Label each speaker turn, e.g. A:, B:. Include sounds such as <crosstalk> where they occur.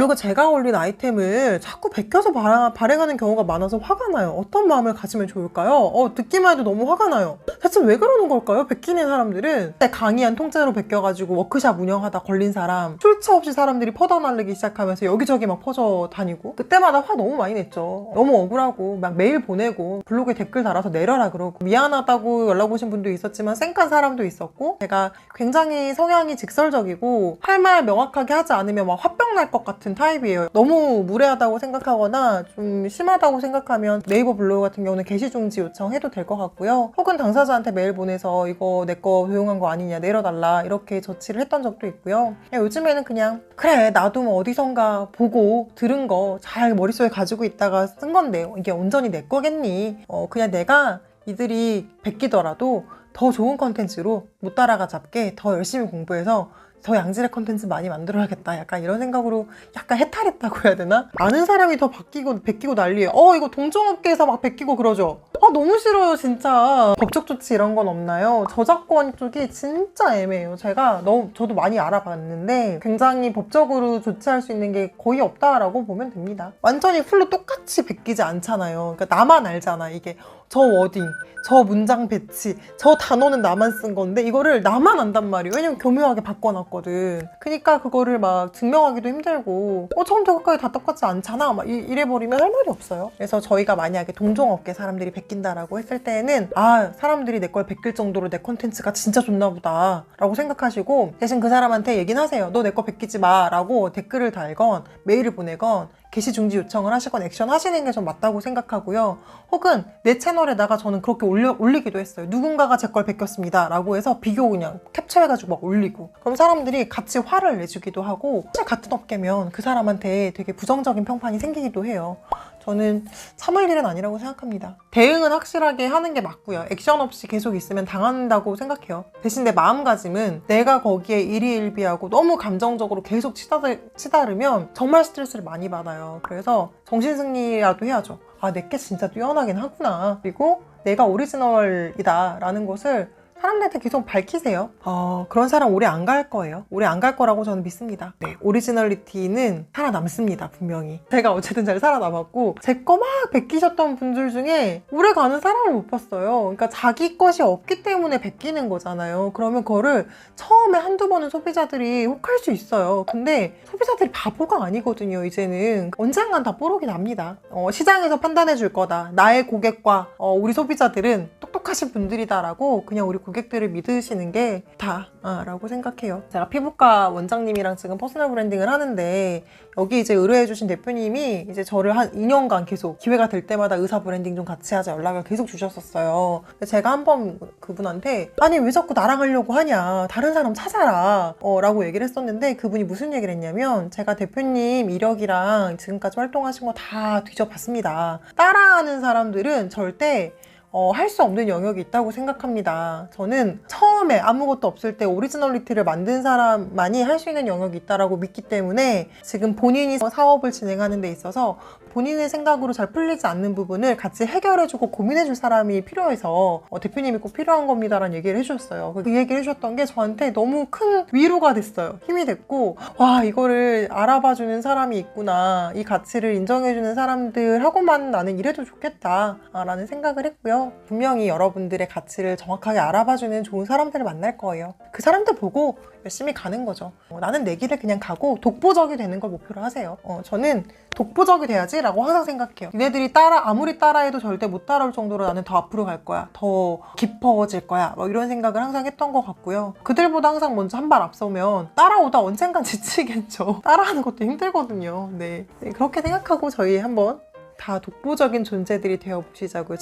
A: 블로그 제가 올린 아이템을 자꾸 베껴서 발행, 발행하는 경우가 많아서 화가 나요. 어떤 마음을 가지면 좋을까요? 어, 듣기만 해도 너무 화가 나요. 대체 왜 그러는 걸까요? 베끼는 사람들은 그때 강의한 통째로 베껴가지고 워크샵 운영하다 걸린 사람 출처 없이 사람들이 퍼져날리기 시작하면서 여기저기 막 퍼져 다니고 그때마다 화 너무 많이 냈죠. 너무 억울하고 막 메일 보내고 블로그에 댓글 달아서 내려라 그러고 미안하다고 연락 오신 분도 있었지만 쌩깐 사람도 있었고 제가 굉장히 성향이 직설적이고 할 말 명확하게 하지 않으면 막 화병 날 것 같은 타입이에요. 너무 무례하다고 생각하거나 좀 심하다고 생각하면 네이버 블로그 같은 경우는 게시 중지 요청해도 될 것 같고요. 혹은 당사자한테 메일 보내서 이거 내 거 도용한 거 아니냐 내려달라 이렇게 조치를 했던 적도 있고요. 요즘에는 그냥 그래 나도 뭐 어디선가 보고 들은 거 잘 머릿속에 가지고 있다가 쓴 건데 이게 온전히 내 거겠니? 어 그냥 내가 이들이 베끼더라도 더 좋은 컨텐츠로 못 따라가 잡게 더 열심히 공부해서 더 양질의 컨텐츠 많이 만들어야겠다. 약간 이런 생각으로 약간 해탈했다고 해야 되나? 아는 사람이 더 바뀌고 베끼고 난리예요. 어 이거 동종업계에서 막 베끼고 그러죠. 아 너무 싫어요 진짜. 법적 조치 이런 건 없나요? 저작권 쪽이 진짜 애매해요. 제가 너무 저도 많이 알아봤는데 굉장히 법적으로 조치할 수 있는 게 거의 없다라고 보면 됩니다. 완전히 풀로 똑같이 베끼지 않잖아요. 그러니까 나만 알잖아 이게. 저 워딩, 저 문장 배치, 저 단어는 나만 쓴 건데 이거를 나만 안단 말이에요. 왜냐면 교묘하게 바꿔놨 거든. 그러니까 그거를 막 증명하기도 힘들고 어 처음부터 끝까지 다 똑같지 않잖아. 막 이- 이래버리면 할 말이 없어요. 그래서 저희가 만약에 동종업계 사람들이 베낀다라고 했을 때는 아 사람들이 내 걸 베낄 정도로 내 컨텐츠가 진짜 좋나 보다 라고 생각하시고 대신 그 사람한테 얘기는 하세요. 너 내 거 베끼지 마 라고 댓글을 달건 메일을 보내건 게시 중지 요청을 하시건 액션 하시는 게 좀 맞다고 생각하고요. 혹은 내 채널에다가 저는 그렇게 올려, 올리기도 했어요. 누군가가 제 걸 베꼈습니다. 라고 해서 비교 그냥 캡처해가지고 막 올리고. 그럼 사람들이 같이 화를 내주기도 하고, 사실 같은 업계면 그 사람한테 되게 부정적인 평판이 생기기도 해요. 저는 참을 일은 아니라고 생각합니다. 대응은 확실하게 하는 게 맞고요. 액션 없이 계속 있으면 당한다고 생각해요. 대신 내 마음가짐은 내가 거기에 일희일비하고 너무 감정적으로 계속 치다들, 치다르면 정말 스트레스를 많이 받아요. 그래서 정신승리라도 해야죠. 아, 내게 진짜 뛰어나긴 하구나. 그리고 내가 오리지널이다. 라는 것을 사람들한테 계속 밝히세요. 어, 그런 사람 오래 안 갈 거예요. 오래 안 갈 거라고 저는 믿습니다. 네, 오리지널리티는 살아남습니다, 분명히. 제가 어쨌든 잘 살아남았고, 제 거 막 베끼셨던 분들 중에 오래 가는 사람을 못 봤어요. 그러니까 자기 것이 없기 때문에 베끼는 거잖아요. 그러면 그거를 처음에 한두 번은 소비자들이 혹할 수 있어요. 근데 소비자들이 바보가 아니거든요, 이제는. 언젠간 다 뽀록이 납니다. 어, 시장에서 판단해 줄 거다. 나의 고객과 어, 우리 소비자들은 똑똑하신 분들이다라고 그냥 우리 고객들을 믿으시는 게 다라고 생각해요. 제가 피부과 원장님이랑 지금 퍼스널 브랜딩을 하는데 여기 이제 의뢰해주신 대표님이 이제 저를 한 2년간 계속 기회가 될 때마다 의사 브랜딩 좀 같이 하자 연락을 계속 주셨었어요. 제가 한 번 그분한테 아니 왜 자꾸 나랑 하려고 하냐 다른 사람 찾아라 어, 라고 얘기를 했었는데 그분이 무슨 얘기를 했냐면 제가 대표님 이력이랑 지금까지 활동하신 거 다 뒤져봤습니다. 따라하는 사람들은 절대 어, 할 수 없는 영역이 있다고 생각합니다. 저는 처음 에 아무것도 없을 때 오리지널리티를 만든 사람만이 할 수 있는 영역이 있다고 믿기 때문에 지금 본인이 사업을 진행하는 데 있어서 본인의 생각으로 잘 풀리지 않는 부분을 같이 해결해주고 고민해줄 사람이 필요해서 어, 대표님이 꼭 필요한 겁니다라는 얘기를 해주셨어요. 그 얘기를 해주셨던 게 저한테 너무 큰 위로가 됐어요. 힘이 됐고 와 이거를 알아봐주는 사람이 있구나. 이 가치를 인정해주는 사람들하고만 나는 일해도 좋겠다라는 생각을 했고요. 분명히 여러분들의 가치를 정확하게 알아봐주는 좋은 사람들을 만날 거예요. 그 사람들 보고 열심히 가는 거죠. 어, 나는 내 길을 그냥 가고 독보적이 되는 걸 목표로 하세요. 어, 저는 독보적이 돼야지 라고 항상 생각해요. 니네들이 따라 아무리 따라해도 절대 못 따라올 정도로 나는 더 앞으로 갈 거야. 더 깊어질 거야. 뭐 이런 생각을 항상 했던 것 같고요. 그들보다 항상 먼저 한 발 앞서면 따라오다 언젠간 <laughs> 지치겠죠. 따라하는 것도 힘들거든요. 네. 네, 그렇게 생각하고 저희 한번 다 독보적인 존재들이 되어 보시자고요.